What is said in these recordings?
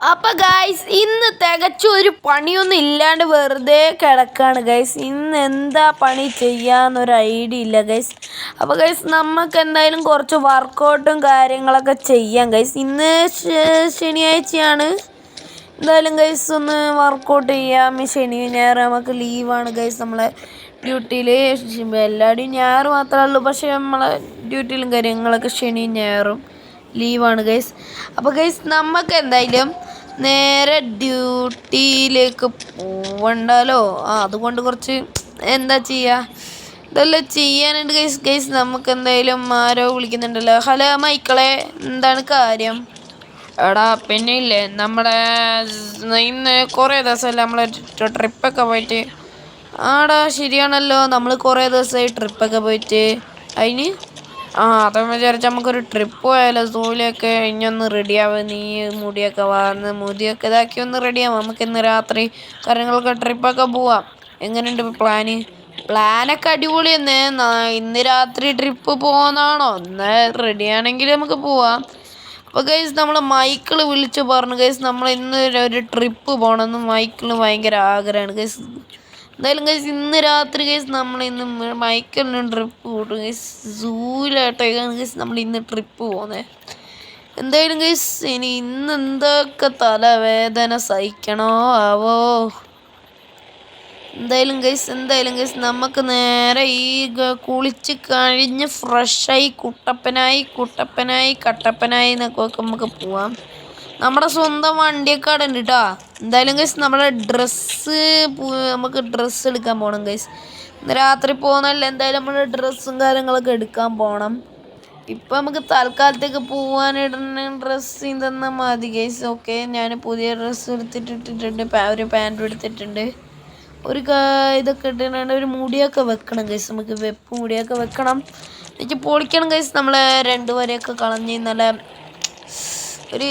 അപ്പൊ ഗൈസ് ഇന്ന് തികച്ചും ഒരു പണിയൊന്നും ഇല്ലാണ്ട് വെറുതെ കിടക്കാണ്. ഗൈസ് ഇന്ന് എന്താ പണി ചെയ്യാന്നൊരു ഐഡിയ ഇല്ല ഗൈസ് അപ്പൊ ഗൈസ് നമുക്ക് എന്തായാലും കുറച്ച് വർക്കൗട്ടും കാര്യങ്ങളൊക്കെ ചെയ്യാം ഗൈസ് ഇന്ന് ശനിയാഴ്ചയാണ്. എന്തായാലും ഗൈസ് ഒന്ന് വർക്കൗട്ട് ചെയ്യാം. ശനി ഞായർ നമുക്ക് ലീവാണ് ഗൈസ് നമ്മളെ ഡ്യൂട്ടിയിൽ എല്ലാവരുടെയും ഞായർ മാത്രമേ ഉള്ളൂ. പക്ഷേ നമ്മളെ ഡ്യൂട്ടിയിലും കാര്യങ്ങളൊക്കെ ശനിയും ഞായറും ലീവാണ് ഗൈസ് അപ്പോൾ ഗൈസ് നമുക്ക് എന്തായാലും നേരെ ഡ്യൂട്ടിയിലേക്ക് പോവണ്ടല്ലോ. ആ അതുകൊണ്ട് കുറച്ച് എന്താ ചെയ്യുക ഇതെല്ലാം ചെയ്യാനുണ്ട് ഗൈസ് ഗൈസ് നമുക്ക് എന്തായാലും ആരോ വിളിക്കുന്നുണ്ടല്ലോ. ഹലോ മൈക്കളെ. എന്താണ് കാര്യം? എടാ പിന്നെ ഇല്ലേ? നമ്മുടെ ഇന്ന് കുറേ ദിവസമല്ലേ നമ്മളെ ട്രിപ്പൊക്കെ പോയിട്ട്? ആടാ ശരിയാണല്ലോ. നമ്മൾ കുറേ ദിവസമായി ട്രിപ്പൊക്കെ പോയിട്ട്. അതിന് ആ അതൊന്നും വിചാരിച്ച് നമുക്കൊരു ട്രിപ്പ് പോയാലോ സൂലൊക്കെ ഇനിയൊന്ന് റെഡിയാവുക നീ മുടിയൊക്കെ വാർന്ന് മുടിയൊക്കെ ഇതാക്കി ഒന്ന് റെഡിയാവും നമുക്ക് ഇന്ന് രാത്രി കാര്യങ്ങളൊക്കെ ട്രിപ്പൊക്കെ പോവാം. എങ്ങനെയുണ്ട് പ്ലാന് പ്ലാനൊക്കെ അടിപൊളി തന്നെ. ഇന്ന് രാത്രി ട്രിപ്പ് പോകുന്നതാണോ എന്നാൽ റെഡിയാണെങ്കിൽ നമുക്ക് പോവാം. അപ്പോൾ ഗൈസ് നമ്മൾ മൈക്കിൾ വിളിച്ച് പറഞ്ഞു. ഗൈസ് നമ്മൾ ഇന്ന് ഒരു ട്രിപ്പ് പോകണമെന്ന് മൈക്കിൾ ഭയങ്കര ആഗ്രഹമാണ്. ഗൈസ് എന്തായാലും ഗൈസ് ഇന്ന് രാത്രി ഗൈസ് നമ്മൾ ഇന്ന് മൈക്കലിന് ട്രിപ്പ് കൂട്ടും ഗൈസ് സൂലായിട്ടേക്കാണ് ഗൈസ് നമ്മൾ ഇന്ന് ട്രിപ്പ് പോകുന്നത് എന്തായാലും ഗൈസ് ഇനി ഇന്ന് എന്തൊക്കെ തലവേദന സഹിക്കണോ ആവോ? എന്തായാലും ഗൈസ് എന്തായാലും ഗൈസ് നമുക്ക് നേരെ ഈ കുളിച്ച് കഴിഞ്ഞ് ഫ്രഷായി കുട്ടപ്പനായി കുട്ടപ്പനായി കട്ടപ്പനായി എന്നൊക്കെ നമുക്ക് പോവാം. നമ്മുടെ സ്വന്തം വണ്ടിയൊക്കെ അവിടെ ഉണ്ട് കേട്ടോ. എന്തായാലും ഗൈസ് നമ്മുടെ ഡ്രസ്സ് നമുക്ക് ഡ്രസ്സ് എടുക്കാൻ പോകണം ഗൈസ് ഇന്ന് രാത്രി പോകുന്നതല്ല എന്തായാലും നമ്മൾ ഡ്രസ്സും കാര്യങ്ങളൊക്കെ എടുക്കാൻ പോകണം ഇപ്പം നമുക്ക് തൽക്കാലത്തേക്ക് പോകാനിടുന്ന ഡ്രസ്സ് തന്നെ മതി ഗൈസ് ഓക്കെ ഞാൻ പുതിയ ഡ്രസ്സ് എടുത്തിട്ടിട്ടുണ്ട് പാ- ഒരു പാന്റും എടുത്തിട്ടുണ്ട്. ഒരു ഇതൊക്കെ ഇട്ടിട്ടുണ്ട് ഒരു മുടിയൊക്കെ വെക്കണം ഗൈസ് നമുക്ക് വെപ്പ് മുടിയൊക്കെ വെക്കണം. എനിക്ക് പൊളിക്കണം ഗൈസ് നമ്മളെ രണ്ട് വരെയൊക്കെ കളഞ്ഞ് നല്ല ഒരു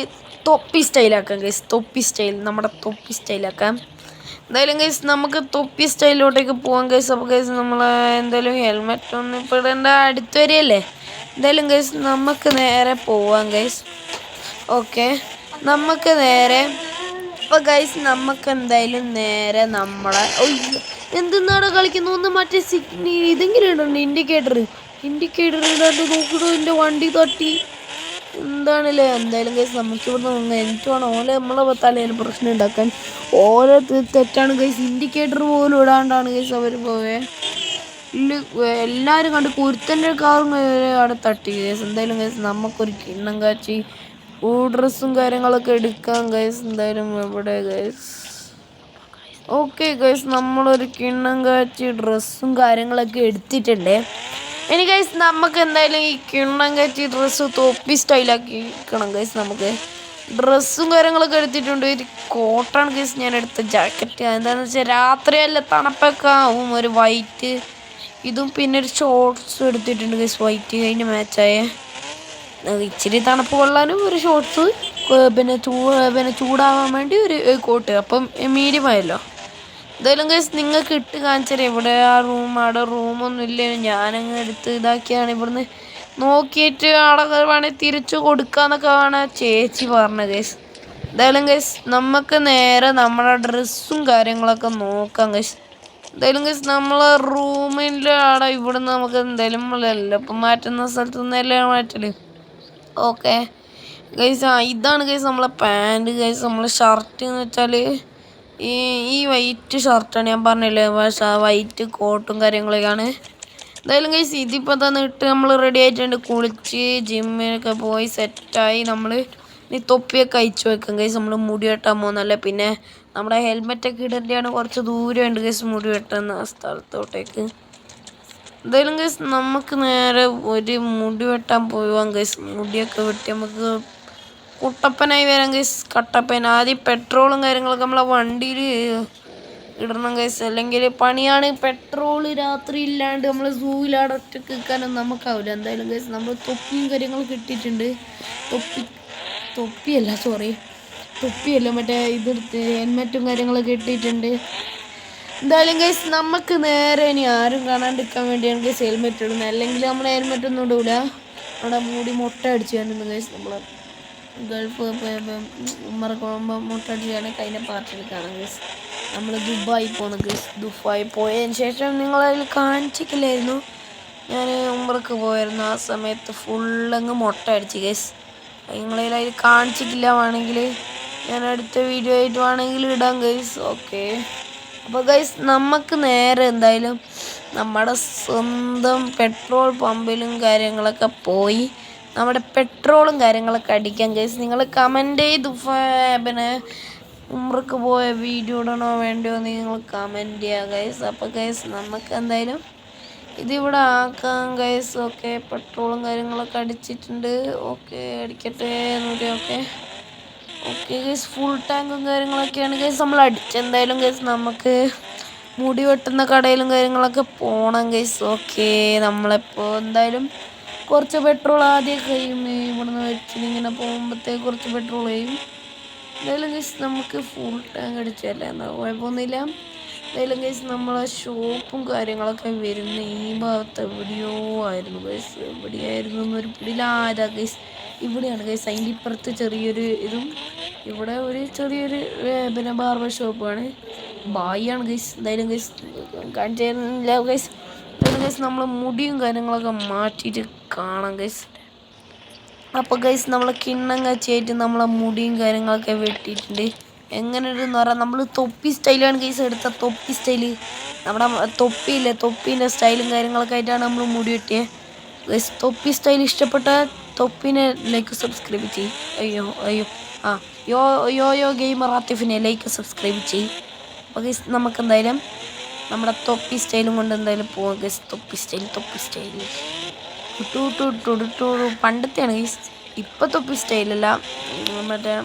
തൊപ്പി സ്റ്റൈലാക്കാം ഗൈസ് തൊപ്പി സ്റ്റൈൽ നമ്മുടെ തൊപ്പി സ്റ്റൈലാക്കാം. എന്തായാലും ഗൈസ് നമുക്ക് തൊപ്പി സ്റ്റൈലിലോട്ടേക്ക് പോകാം ഗൈസ് അപ്പോൾ ഗൈസ് നമ്മൾ എന്തായാലും ഹെൽമെറ്റ് ഒന്നും ഇപ്പോൾ ഇടേണ്ട. അടുത്ത് വരെയല്ലേ എന്തായാലും ഗൈസ് നമുക്ക് നേരെ പോവാം ഗൈസ് ഓക്കെ നമുക്ക് നേരെ അപ്പോൾ ഗൈസ് നമുക്ക് എന്തായാലും നേരെ നമ്മളെ എന്തെന്നാണ് കളിക്കുന്നു ഒന്ന് മറ്റേ സിഗ്നി ഇതെങ്കിലും ഉണ്ടോ ഇൻഡിക്കേറ്റർ ഇൻഡിക്കേറ്റർ ഇടാണ്ട് നോക്കിയിട്ട് എന്റെ വണ്ടി തട്ടി. എന്താണല്ലേ? എന്തായാലും കേസ് നമുക്ക് ഇവിടെ നിന്ന് എനിക്ക് വേണം. ഓലെ നമ്മളെ തലയിൽ പ്രശ്നം ഉണ്ടാക്കാൻ. ഓരോ തെറ്റാണ് കേസ് ഇൻഡിക്കേറ്റർ പോലും ഇടാണ്ടാണ് കേസ് അവർ പോവേ എല്ലാവരും കണ്ട് കുരുത്തന്റെ കാറും അവിടെ തട്ടി കേസ് എന്തായാലും കേസ് നമുക്കൊരു കിണ്ണം കാച്ചി ഊ ഡ്രസ്സും കാര്യങ്ങളൊക്കെ എടുക്കാം കേസ് എന്തായാലും എവിടെ കേസ് ഓക്കെ കേസ് നമ്മളൊരു കിണ്ണം കാച്ചി ഡ്രസ്സും കാര്യങ്ങളൊക്കെ എടുത്തിട്ടുണ്ട്. ഇനി ഗൈസ് നമുക്ക് എന്തായാലും ഈ കിണ്ണം കയറ്റി ഡ്രസ്സ് തൊപ്പി സ്റ്റൈലാക്കിക്കണം ഗൈസ് നമുക്ക്. ഡ്രസ്സും കാര്യങ്ങളൊക്കെ എടുത്തിട്ടുണ്ട്. ഒരു കോട്ടാണ് ഗൈസ് ഞാൻ എടുത്ത ജാക്കറ്റ് എന്താണെന്ന് വെച്ചാൽ രാത്രിയല്ല തണുപ്പൊക്കെ ആവും. ഒരു വൈറ്റ് ഇതും പിന്നെ ഒരു ഷോർട്സും എടുത്തിട്ടുണ്ട് ഗൈസ് വൈറ്റ് കഴിഞ്ഞ് മാച്ചായ ഇച്ചിരി തണുപ്പ് കൊള്ളാനും ഒരു ഷോർട്സ് പിന്നെ ചൂ പിന്നെ ചൂടാവാൻ വേണ്ടി ഒരു കോട്ട് അപ്പം മീഡിയം ആയല്ലോ. എന്തായാലും ഗൈസ് നിങ്ങൾക്ക് ഇട്ട് കാണിച്ചാൽ എവിടെ ആ റൂം അവിടെ റൂമൊന്നും ഇല്ല ഞാനങ്ങ് എടുത്ത് ഇതാക്കിയാണ്. ഇവിടുന്ന് നോക്കിയിട്ട് അവിടെ വേണേൽ തിരിച്ചു കൊടുക്കാന്നൊക്കെ വേണേൽ ചേച്ചി പറഞ്ഞ ഗൈസ് എന്തായാലും ഗൈസ് നമുക്ക് നേരെ നമ്മുടെ ഡ്രസ്സും കാര്യങ്ങളൊക്കെ നോക്കാം ഗൈസ് എന്തായാലും ഗൈസ് നമ്മളെ റൂമിന്റെ അവിടെ ഇവിടുന്ന് നമുക്ക് എന്തായാലും ഇപ്പം മാറ്റുന്ന സ്ഥലത്ത് നിന്നല്ലേ മാറ്റൽ. ഓക്കെ ഗൈസ് ആ ഇതാണ് ഗൈസ് നമ്മളെ പാന്റ് ഗൈസ് നമ്മളെ ഷർട്ട് എന്ന് വെച്ചാൽ ഈ ഈ വൈറ്റ് ഷർട്ടാണ് ഞാൻ പറഞ്ഞില്ലേ പക്ഷേ വൈറ്റ് കോട്ടും കാര്യങ്ങളൊക്കെയാണ്. എന്തായാലും കൈസ് ഇതിപ്പോൾ തന്നെ ഇട്ട് നമ്മൾ റെഡി ആയിട്ടുണ്ട്. കുളിച്ച് ജിമ്മിനൊക്കെ പോയി സെറ്റായി നമ്മൾ ഇനി തൊപ്പിയൊക്കെ അയച്ചു വെക്കും കൈസ് നമ്മൾ മുടി വെട്ടാൻ പോകുന്നല്ലേ പിന്നെ നമ്മുടെ ഹെൽമെറ്റൊക്കെ ഇടേണ്ടതാണ് കുറച്ച് ദൂരം ഉണ്ട് കൈസ് മുടി വെട്ടുന്ന സ്ഥലത്തോട്ടേക്ക്. എന്തായാലും കൈസ് നമുക്ക് നേരെ ഒരു മുടി വെട്ടാൻ പോവാം കൈസ് മുടിയൊക്കെ വെട്ടി നമുക്ക് കുട്ടപ്പനായി വരാം ഗൈസ് കട്ടപ്പന. ആദ്യം പെട്രോളും കാര്യങ്ങളൊക്കെ നമ്മളെ വണ്ടിയിൽ ഇടണം ഗൈസ് അല്ലെങ്കിൽ പണിയാണ്. പെട്രോൾ രാത്രി ഇല്ലാണ്ട് നമ്മൾ സൂവിലാടെ ഒറ്റ നിൽക്കാനൊന്നും നമുക്കാവില്ല എന്തായാലും ഗൈസ് നമ്മൾ തൊപ്പിയും കാര്യങ്ങളൊക്കെ കിട്ടിയിട്ടുണ്ട് തൊപ്പി തൊപ്പിയല്ല സോറി തൊപ്പിയല്ല മറ്റേ ഇതെടുത്ത് ഹെൽമെറ്റും കാര്യങ്ങളൊക്കെ ഇട്ടിട്ടുണ്ട്. എന്തായാലും ഗൈസ് നമുക്ക് നേരെ ഇനി ആരും കാണാണ്ടിരിക്കാൻ വേണ്ടിയാണ് ഗൈസ് ഹെൽമെറ്റ് ഇടുന്നത്. അല്ലെങ്കിൽ നമ്മൾ ഹെൽമെറ്റ് ഒന്നും ഇടൂല. നമ്മുടെ മൂടി മുട്ട അടിച്ചു തന്നെ ഗൈസ് നമ്മൾ ഗൾഫ് ഉമ്മറൊക്കെ പോകുമ്പോൾ മുട്ടടിച്ചാണെങ്കിൽ കഴിഞ്ഞ പാർട്ടിയിൽ കാണാം ഗസ് നമ്മൾ ദുബായി പോണ് ഗസ് ദുബായി പോയതിന് ശേഷം നിങ്ങളതിൽ കാണിച്ചിട്ടില്ലായിരുന്നു. ഞാൻ ഉമ്മറക്ക് പോയിരുന്നു. ആ സമയത്ത് ഫുള്ളങ്ങ് മുട്ട അടിച്ച് ഗസ് നിങ്ങളതിൽ അതിൽ കാണിച്ചിട്ടില്ല വേണമെങ്കിൽ ഞാൻ അടുത്ത വീഡിയോ ആയിട്ട് വേണമെങ്കിൽ ഇടാം ഗൈസ് ഓക്കെ അപ്പോൾ ഗൈസ് നമുക്ക് നേരെ എന്തായാലും നമ്മുടെ സ്വന്തം പെട്രോൾ പമ്പിലും കാര്യങ്ങളൊക്കെ പോയി നമ്മുടെ പെട്രോളും കാര്യങ്ങളൊക്കെ അടിക്കാൻ ഗൈസ് നിങ്ങൾ കമന്റ് ചെയ്ത് പിന്നെ ഉമ്രക്ക് പോയ വീഡിയോ ഇടണോ എന്ന് നിങ്ങൾ കമന്റ് ചെയ്യുക ഗൈസ് അപ്പോൾ ഗൈസ് നമുക്ക് എന്തായാലും ഇതിവിടെ ആക്കാം ഗൈസ് ഓക്കെ പെട്രോളും കാര്യങ്ങളൊക്കെ അടിച്ചിട്ടുണ്ട്. ഓക്കെ അടിക്കട്ടെ എന്നൂടെ ഓക്കെ ഓക്കെ ഗൈസ് ഫുൾ ടാങ്കും കാര്യങ്ങളൊക്കെയാണ് ഗൈസ് നമ്മൾ അടിച്ചെന്തായാലും ഗൈസ് നമുക്ക് മുടി വെട്ടുന്ന കടയിലും കാര്യങ്ങളൊക്കെ പോകണം ഗൈസ് ഓക്കെ നമ്മളിപ്പോൾ എന്തായാലും കുറച്ച് പെട്രോൾ ആദ്യം കഴിയും ഇവിടുന്ന് വെച്ചിട്ട് ഇങ്ങനെ പോകുമ്പോഴത്തേക്ക് കുറച്ച് പെട്രോൾ കഴിയും എന്തായാലും ഗൈസ് നമുക്ക് ഫുൾ ടാങ്ക് അടിച്ചല്ലേ എന്താ കുഴപ്പമൊന്നുമില്ല. എന്തായാലും ഗൈസ് നമ്മളെ ഷോപ്പും കാര്യങ്ങളൊക്കെ വരുന്ന ഈ ഭാഗത്ത് എവിടെയോ ആയിരുന്നു ഗൈസ് എവിടെയായിരുന്നു എന്നൊരു പിടിയിലാരാ ഗൈസ് ഇവിടെയാണ് ഗൈസ് അതിന്റെ ഇപ്പുറത്ത് ചെറിയൊരു ഇതും. ഇവിടെ ഒരു ചെറിയൊരു പിന്നെ ബാർബർ ഷോപ്പാണ് ബായിയാണ് ഗൈസ് എന്തായാലും ഗൈസ് കാണിച്ചു തരുന്നില്ല എന്തായാലും ഗൈസ് നമ്മൾ മുടിയും കാര്യങ്ങളൊക്കെ മാറ്റിയിട്ട് കാണാം ഗൈസ് അപ്പോൾ ഗൈസ് നമ്മളെ കിണ്ണം കച്ചിയായിട്ട് നമ്മളെ മുടിയും കാര്യങ്ങളൊക്കെ വെട്ടിയിട്ടുണ്ട്. എങ്ങനെ എന്ന് പറയാം. നമ്മൾ തൊപ്പി സ്റ്റൈലാണ് ഗൈസ് എടുത്ത തൊപ്പി സ്റ്റൈൽ നമ്മുടെ തൊപ്പിയില്ലേ തൊപ്പീന്റെ സ്റ്റൈലും കാര്യങ്ങളൊക്കെ ആയിട്ടാണ് നമ്മൾ മുടി വെട്ടിയത് ഗൈസ് തൊപ്പി സ്റ്റൈൽ ഇഷ്ടപ്പെട്ട തൊപ്പിനെ ലൈക്ക് സബ്സ്ക്രൈബ് ചെയ്യും. അയ്യോ അയ്യോ. ആ യോ യോ യോ ഗെയിമർ ആത്തിഫിനെ ലൈക്ക് സബ്സ്ക്രൈബ് ചെയ്യും. അപ്പോൾ ഗൈസ് നമുക്ക് എന്തായാലും നമ്മുടെ തൊപ്പി സ്റ്റൈലും കൊണ്ട് എന്തായാലും പോവാം ഗൈസ് തൊപ്പി സ്റ്റൈൽ തൊപ്പി സ്റ്റൈൽ. ടു ടു ടു ടു ടു പണ്ടത്തെയാണ് ഗൈസ് ഇപ്പം തൊപ്പി സ്റ്റൈലല്ല. മറ്റേ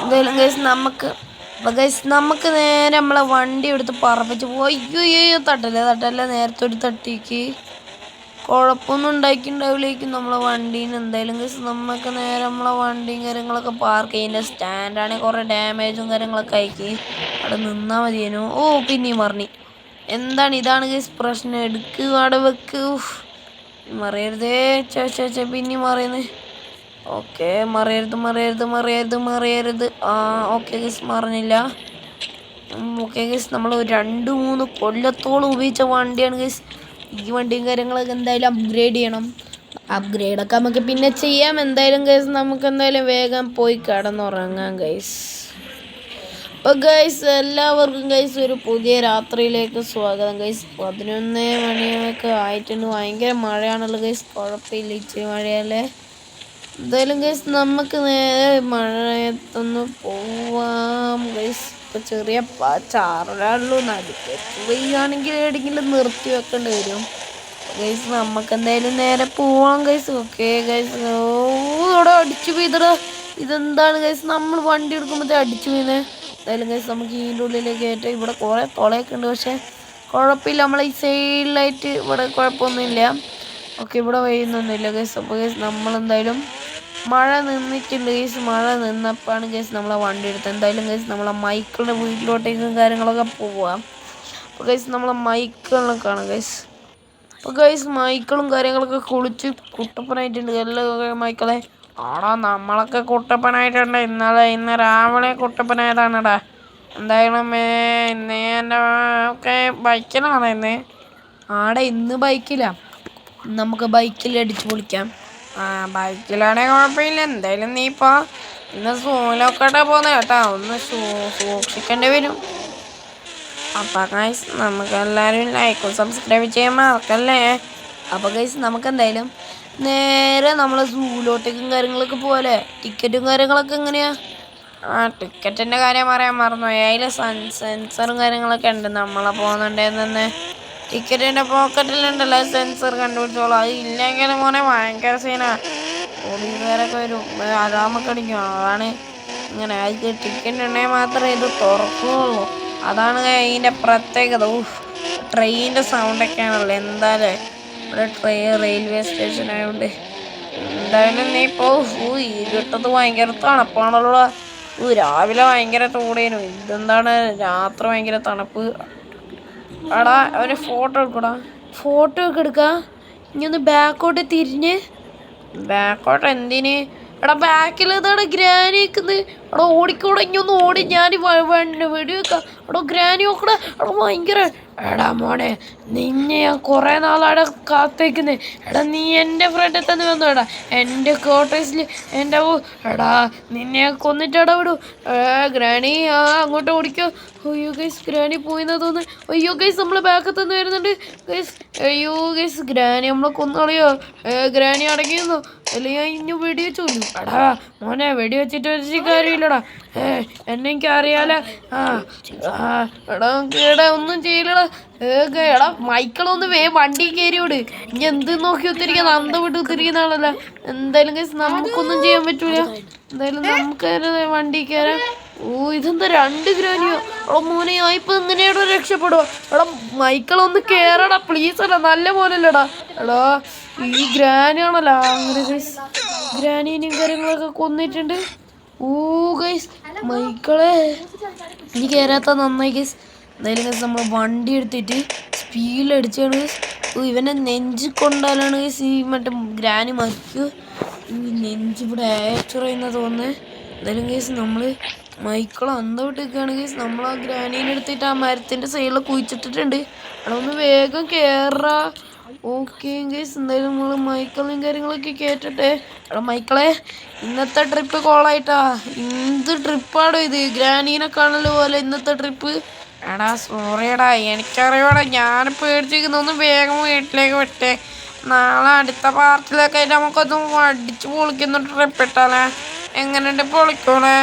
എന്തായാലും ഗൈസ് നമുക്ക് അപ്പം ഗൈസ് നമുക്ക് നേരെ നമ്മളെ വണ്ടി എടുത്ത് പറപ്പിച്ച് പോയി. അയ്യോ അയ്യോ തട്ടല്ലേ തട്ടല്ലേ നേരത്തെ ഒരു തട്ടിക്ക്. കുഴപ്പമൊന്നും ഉണ്ടാക്കിണ്ടാവില്ലേക്കും. നമ്മളെ വണ്ടീന് എന്തായാലും നമുക്ക് നേരെ നമ്മളെ വണ്ടിയും കാര്യങ്ങളൊക്കെ പാർക്ക് ചെയ്യുന്ന സ്റ്റാൻഡാണെങ്കിൽ കുറേ ഡാമേജും കാര്യങ്ങളൊക്കെ ആയിക്ക്. അവിടെ നിന്നാൽ മതിയേനു. ഓ പിന്നെയും മറിഞ്ഞി എന്താണ്? ഇതാണ് ഗൈസ് പ്രശ്നം. എടുക്കുക അവിടെ വെക്ക്. മറിയരുതേ. ചേ ചേ ചേ പിന്നെ മറിയുന്നത് ഓക്കെ മറിയരുത് മറിയരുത് മറിയരുത് മറിയരുത്. ആ ഓക്കെ ഗസ് മറിഞ്ഞില്ല. ഓക്കെ ഗസ് നമ്മൾ രണ്ട് മൂന്ന് കൊല്ലത്തോളം ഉപയോഗിച്ച വണ്ടിയാണ് ഗസ് ഈ വണ്ടിയും കാര്യങ്ങളൊക്കെ എന്തായാലും അപ്ഗ്രേഡ് ചെയ്യണം. അപ്ഗ്രേഡ് ഒക്കെ നമുക്ക് പിന്നെ ചെയ്യാം. എന്തായാലും ഗൈസ് നമുക്ക് എന്തായാലും വേഗം പോയി കിടന്നുറങ്ങാം ഗൈസ് അപ്പോൾ ഗൈസ് എല്ലാവർക്കും ഗൈസ് ഒരു പുതിയ രാത്രിയിലേക്ക് സ്വാഗതം ഗൈസ് പതിനൊന്ന് മണിയൊക്കെ ആയിട്ടുണ്ട്. ഭയങ്കര മഴയാണല്ലോ ഗൈസ് കുഴപ്പമില്ല ഇച്ചിരി മഴയല്ലേ? എന്തായാലും ഗൈസ് നമുക്ക് നേരെ മഴയത്തൊന്ന് പോവാം ഗൈസ് ഇപ്പം ചെറിയ ചാറലാണല്ലോ നടുക്ക് വയ്യാണെങ്കിൽ എവിടെയെങ്കിലും നിർത്തി വെക്കേണ്ടി വരും. ഗൈസ് നമുക്ക് എന്തായാലും നേരെ പോവാം ഗൈസ്. Okay guys. ഓ ഇവിടെ അടിച്ചു പോയതടാ ഇതെന്താണ് ഗൈസ്? നമ്മൾ വണ്ടി എടുക്കുമ്പോഴത്തെ അടിച്ചു പോയിന്നെ എന്തായാലും ഗൈസ് നമുക്ക് ഇതിന്റെ ഉള്ളിലേക്ക് ഏറ്റവും ഇവിടെ കുറേ തുളയൊക്കെ ഉണ്ട് പക്ഷേ കുഴപ്പമില്ല. നമ്മളെ ഈ സൈഡിലായിട്ട് ഇവിടെ കുഴപ്പമൊന്നുമില്ല. ഓക്കെ ഇവിടെ വൈകുന്നൊന്നുമില്ല ഗൈസ്. അപ്പോൾ ഗൈസ് നമ്മളെന്തായാലും മഴ നിന്നിട്ടുണ്ട് ഗൈസ് മഴ നിന്നപ്പോഴാണ് ഗൈസ് നമ്മളെ വണ്ടി എടുത്തത്. എന്തായാലും ഗൈസ് നമ്മളെ മൈക്കിളുടെ വീട്ടിലോട്ടേക്കും കാര്യങ്ങളൊക്കെ പോവാം. അപ്പോൾ ഗൈസ് നമ്മളെ മൈക്കിളിനെ കാണാം ഗൈസ് അപ്പോൾ ഗൈസ് മൈക്കിളും കാര്യങ്ങളൊക്കെ കുളിച്ച് കുട്ടപ്പനായിട്ടുണ്ട്. എല്ലാ മൈക്കിളെ. ആടാ നമ്മളൊക്കെ കുട്ടപ്പനായിട്ടുണ്ട്. ഇന്നലെ ഇന്ന് രാവിലെ കുട്ടപ്പനായതാണെടാ. എന്തായാലും ഇന്ന് എന്റെ ഒക്കെ ബൈക്കിലാണ് ഇന്ന്? ആടെ ഇന്ന് ബൈക്കില്ല നമുക്ക് ബൈക്കിൽ അടിച്ചു പൊളിക്കാം. ആ ബൈക്കിലാണെങ്കിൽ കുഴപ്പമില്ല. എന്തായാലും നീ ഇപ്പോൾ ഇന്ന് സൂലൊക്കെ പോകുന്നത് കേട്ടോ. ഒന്ന് സൂക്ഷിക്കേണ്ടി വരും. അപ്പോൾ ഗൈസ് നമുക്ക് എല്ലാവരും ലൈക്കും സബ്സ്ക്രൈബ് ചെയ്യാൻ മറക്കല്ലേ? അപ്പോൾ ഗൈസ് നമുക്ക് എന്തായാലും നേരെ നമ്മൾ സൂലോട്ടേക്കും കാര്യങ്ങളൊക്കെ പോലെ ടിക്കറ്റും കാര്യങ്ങളൊക്കെ എങ്ങനെയാ? ആ ടിക്കറ്റിന്റെ കാര്യം പറയാൻ മറന്നു അതിൽ സൺ സെൻസറും കാര്യങ്ങളൊക്കെ ഉണ്ട്. നമ്മളെ പോകുന്നുണ്ടെന്ന് തന്നെ. ടിക്കറ്റിന്റെ പോക്കറ്റിലുണ്ടല്ലോ സെൻസർ കണ്ടുപിടിച്ചോളൂ. അത് ഇല്ലെങ്കിൽ മോനെ ഭയങ്കര സീനാ പോലീസുകാരൊക്കെ വരും. അതാമക്കടിക്കും അതാണ് ഇങ്ങനെ. അത് ടിക്കറ്റ് ഉണ്ടെങ്കിൽ മാത്രമേ ഇത് തുറക്കുകയുള്ളൂ അതാണ് ഇതിന്റെ പ്രത്യേകത. ഊഫ് ട്രെയിനിന്റെ സൗണ്ടൊക്കെയാണല്ലോ എന്തായാലും. ഇവിടെ ട്രെയിൻ റെയിൽവേ സ്റ്റേഷൻ ആയതുകൊണ്ട് എന്തായാലും നീ ഇപ്പോൾ ഊ ഈ കിട്ടത് ഭയങ്കര തണുപ്പാണല്ലോ. ഊ രാവിലെ ഭയങ്കര ചൂടേനു. ഇതെന്താണ്? രാത്രി ഭയങ്കര തണുപ്പ്. എടാ അവന് ഫോട്ടോ എടുക്കടാ. ഫോട്ടോ ഒക്കെ എടുക്ക? ഇനി ഒന്ന് ബാക്കോട്ട് തിരിഞ്ഞ്. ബാക്കോട്ട് എന്തിന്? എടാ ബാക്കിൽ ഇതാണ് ഗ്രാനി നിൽക്കുന്നത്. എടാ ഓടിക്കൂടെ ഒന്ന് ഓടി. ഞാൻ വെടി വെക്കാം. എടാ ഗ്രാനി നോക്കട. എടാ ഭയങ്കര എടാ മോനെ നിന്നെ ഞാൻ കുറേ നാളാടെ കാത്തേക്കുന്നത് എടാ നീ എന്റെ ഫ്രണ്ടിൽ തന്നെ വന്നു. എടാ എന്റെ ക്വാർട്ടേഴ്സിൽ എന്റെ എടാ നിന്നെ കൊന്നിട്ടടാ വിടൂ ഏ ഗ്രാനി ആ അങ്ങോട്ട് ഓടിക്കോ. അയ്യോ ഗൈസ് ഗ്രാനി പോയിന്നാ തോന്നുന്നു. അയ്യോ ഗൈസ് നമ്മളെ ബാക്കത്ത് നിന്ന് വരുന്നുണ്ട്. ഗൈസ് അയ്യോ ഗൈസ് ഗ്രാനി നമ്മളെ കൊന്നളിയോ? ഗ്രാനി അടങ്ങിയെന്നോ അല്ലെങ്കിൽ ഇഞ്ഞു വെടി വെച്ചു എടാ മോനെ വെടി വെച്ചിട്ട് വെച്ചിട്ട് കാര്യമില്ലടാ എന്നെ എനിക്ക് അറിയാലോ. എടാ എടാ ഒന്നും ചെയ്യില്ലടാ. എടാ മൈക്കിളൊന്ന് വേ വണ്ടി കയറിയോട് ഇനി എന്ത് നോക്കി ഒത്തിരിക്കുന്ന അന്ത വിട്ട് ഒത്തിരിക്കുന്ന ആളല്ല. എന്തായാലും ഗൈസ് നമുക്കൊന്നും ചെയ്യാൻ പറ്റൂല. എന്തായാലും നമുക്ക് വണ്ടി കയറാം ഓ ഇതെന്താ രണ്ട് ഗ്രാനിയോ? എടാ മോനെ ആയിപ്പോ ഇപ്പൊ എങ്ങനെയാടോ അവിടെ എടാ ഒന്ന് കേറടാ പ്ലീസ് അല്ല നല്ല പോലല്ലടാ എടാ ഈ ഗ്രാനിയാണല്ലോ അങ്ങനെ ഗൈസ് ഗ്രാനീനെയും കാര്യങ്ങളൊക്കെ കൊന്നിട്ടുണ്ട്. ഓ ഗൈസ് മൈക്കളെ ഇനി കയറാത്ത നന്നായി ഗൈസ് എന്തായാലും ഗൈസ് നമ്മൾ വണ്ടി എടുത്തിട്ട് സ്പീഡിൽ അടിച്ചാണ് ഗൈസ് ഓ ഇവനെ നെഞ്ച് കൊണ്ടാലാണ് ഗൈസ് ഈ മറ്റേ ഗ്രാനി മറിക്കുക ഈ നെഞ്ച് ഇവിടെ ഏച്ചറയുന്ന തോന്നുന്നത് എന്തായാലും ഗൈസ് നമ്മൾ മൈക്കിൾ അന്ത വിട്ടേക്കാണ് ഗൈസ് നമ്മൾ ആ ഗ്രാനീനെ എടുത്തിട്ട് ആ മരത്തിന്റെ സൈഡിൽ കുഴിച്ചിട്ടിട്ടുണ്ട്. അവിടെ ഒന്ന് വേഗം കയറാ ഓക്കെ ഗൈസ് എന്തായാലും നമ്മൾ മൈക്കിളും കാര്യങ്ങളൊക്കെ കേട്ടിട്ടെ എടാ മൈക്കിളെ ഇന്നത്തെ ട്രിപ്പ് കോളായിട്ടാ എന്ത് ട്രിപ്പാടോ ഇത്? ഗ്രാനീനെ കാണൽ പോലെ ഇന്നത്തെ ട്രിപ്പ് എടാ സോറിയടാ എനിക്കറിയടാ. ഞാൻ പേടിച്ചിരിക്കുന്ന. ഒന്ന് വേഗം വീട്ടിലേക്ക് വിട്ടേ. നാളെ അടുത്ത പാർട്ടിലൊക്കെ ആയിട്ട് നമുക്കൊന്ന് അടിച്ച് പൊളിക്കുന്ന ട്രിപ്പ് ഇട്ടാലേ. എങ്ങനെയുണ്ട് പൊളിക്കൂലേ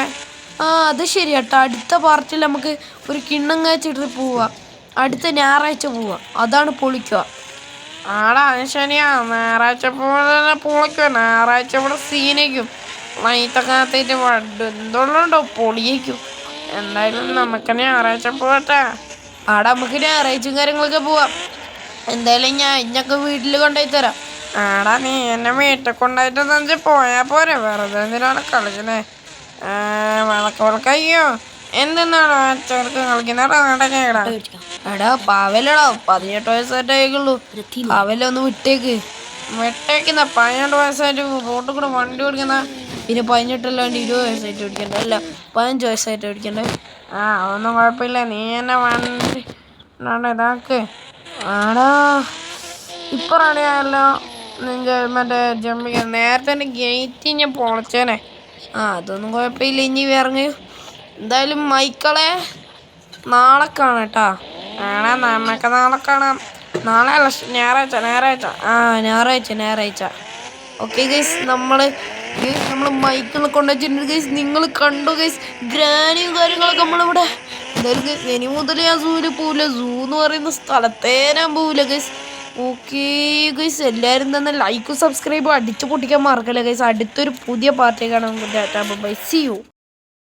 ആ അത് ശരി കേട്ടോ അടുത്ത പാർട്ടിൽ നമുക്ക് ഒരു കിണ്ണം ട്രിപ്പ് പോവാം. അടുത്ത ഞായറാഴ്ച പോവാം. അതാണ് പൊളിക്കുക. ആടാ അത് ശരിയാ. ഞായറാഴ്ച പോലെ പൊളിക്കുക. ഞായറാഴ്ച ഇവിടെ സീനയ്ക്കും വൈകിട്ടൊക്കെ കാത്തേറ്റ് എന്തുള്ളണ്ടോ പൊളിയേക്കും. എന്തായാലും നമുക്ക് ഞായറാഴ്ച പോകട്ടെ ആടാ നമുക്ക് ഞായറാഴ്ചയും കാര്യങ്ങളൊക്കെ പോവാം. എന്തായാലും ഞാൻ ഇഞ്ഞൊക്കെ വീട്ടിൽ കൊണ്ടുപോയി തരാം. ആടാ നീ എന്നെ വീട്ടിൽ കൊണ്ടായിട്ട് തന്നെ പോയാ പോരെ. വെറുതെ എന്തിനാണ് കളിക്കണേ വിളക്ക് വിളക്ക് അയ്യോ എന്തെന്നാണോ ചെറുക്ക് കളിക്കുന്ന എടാ പാവലടാ പതിനെട്ട് വയസ്സായിട്ടേക്കുള്ളൂ പാവലൊന്ന് വിട്ടേക്ക്. വിട്ടേക്കുന്ന പതിനെട്ട് വയസ്സായിട്ട് റോട്ടിൽ കൂടെ വണ്ടി ഓടിക്കുന്ന. പിന്നെ പതിനെട്ടല്ലാണ്ട് ഇരുപത് വയസ്സായിട്ട് ഓടിക്കണ്ട അല്ല പതിനഞ്ച് വയസ്സായിട്ട് ഓടിക്കണ്ട ആ ഒന്നും കുഴപ്പമില്ല. നീ എന്നെ വണ്ടി ഇതാക്ക്. ആടാ ഇപ്പൊ റെഡിയായല്ലോ നിന്റെ മറ്റേ ജമ്പിങ് നേരത്തെ എന്റെ ഗേറ്റ് ഞാൻ പൊളച്ചേനെ. ആ അതൊന്നും കുഴപ്പമില്ല. ഇനി ഇറങ്ങി. എന്തായാലും മൈക്കളെ നാളെ കാണാം കേട്ടാ. ആടാ നമുക്ക് നാളെ കാണാം. നാളെ അല്ല ഞായറാഴ്ച ഞായറാഴ്ച. ആ ഞായറാഴ്ച ഞായറാഴ്ച. ഓക്കെ ഗൈസ് നമ്മൾ നമ്മൾ മൈക്കിളെ കൊണ്ടുവച്ചിട്ടുണ്ട് ഗൈസ് നിങ്ങൾ കണ്ടു ഗൈസ് ഗ്രാനിയും കാര്യങ്ങളൊക്കെ നമ്മളിവിടെ. എന്തായാലും ഇനി മുതൽ ഞാൻ സൂൽ പോവില്ല. സൂ എന്ന് പറയുന്ന സ്ഥലത്തേ പോവില്ല ഗൈസ് ഓക്കെ ഗൈസ് എല്ലാവരും തന്നെ ലൈക്കും സബ്സ്ക്രൈബും അടിച്ചു പൊട്ടിക്കാൻ മറക്കല്ലേ ഗൈസ് അടുത്തൊരു പുതിയ പാർട്ടി കാണാൻ ബൈ സി യു